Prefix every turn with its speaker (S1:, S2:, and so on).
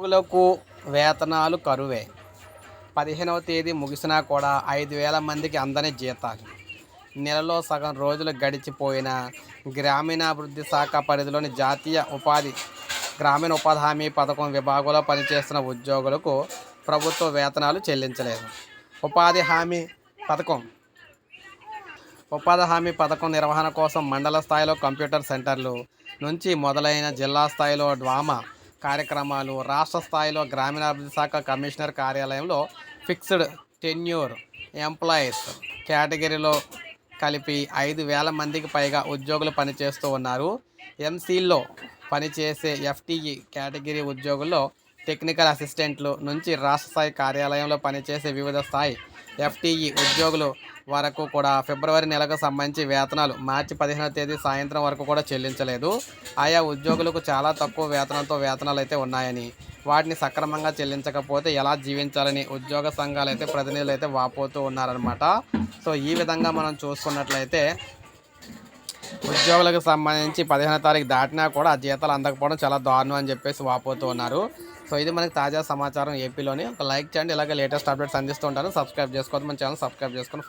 S1: ఉద్యోగులకు వేతనాలు కరువే. పదిహేనవ తేదీ ముగిసినా కూడా ఐదు వేల మందికి అందని జీతాలు. నెలలో సగం రోజులు గడిచిపోయిన గ్రామీణాభివృద్ధి శాఖ పరిధిలోని జాతీయ ఉపాధి గ్రామీణ ఉపాధి హామీ పథకం విభాగంలో పనిచేస్తున్న ఉద్యోగులకు ప్రభుత్వ వేతనాలు చెల్లించలేదు. ఉపాధి హామీ పథకం. ఉపాధి హామీ పథకం నిర్వహణ కోసం మండల స్థాయిలో కంప్యూటర్ సెంటర్లు నుంచి మొదలైన జిల్లా స్థాయిలో డ్వామా కార్యక్రమాలు రాష్ట్ర స్థాయిలో గ్రామీణాభివృద్ధి శాఖ కమిషనర్ కార్యాలయంలో ఫిక్స్డ్ టెన్యూర్ ఎంప్లాయీస్ కేటగిరీలో కలిపి ఐదు వేల మందికి పైగా ఉద్యోగులు పనిచేస్తూ ఉన్నారు. ఎంసీల్లో పనిచేసే ఎఫ్టీఈ కేటగిరీ ఉద్యోగుల్లో టెక్నికల్ అసిస్టెంట్లు నుంచి రాష్ట్ర స్థాయి కార్యాలయంలో పనిచేసే వివిధ స్థాయి ఎఫ్టీఈ ఉద్యోగులు వరకు కూడా ఫిబ్రవరి నెలకు సంబంధించి వేతనాలు మార్చి పదిహేనవ తేదీ సాయంత్రం వరకు కూడా చెల్లించలేదు. ఆయా ఉద్యోగులకు చాలా తక్కువ వేతనంతో వేతనాలు అయితే ఉన్నాయని వాటిని సక్రమంగా చెల్లించకపోతే ఎలా జీవించాలని ఉద్యోగ సంఘాలు అయితే ప్రతినిధులు అయితే వాపోతూ ఉన్నారనమాట సో ఈ విధంగా మనం చూసుకున్నట్లయితే ఉద్యోగులకు సంబంధించి పదిహేనో తారీఖు దాటినా కూడా ఆ జీతాలు అందకపోవడం చాలా దారుణం అని చెప్పేసి వాపోతూ ఉన్నారు. సో ఇది మనకి తాజా సమాచారం ఏపీలోని. ఒక లైక్ చేయండి ఇలాగే లేటెస్ట్ అప్డేట్స్ అందిస్తూ ఉంటాను సబ్స్క్రైబ్ చేసుకోవద్దు మన ఛానల్ సబ్స్క్రైబ్ చేసుకొని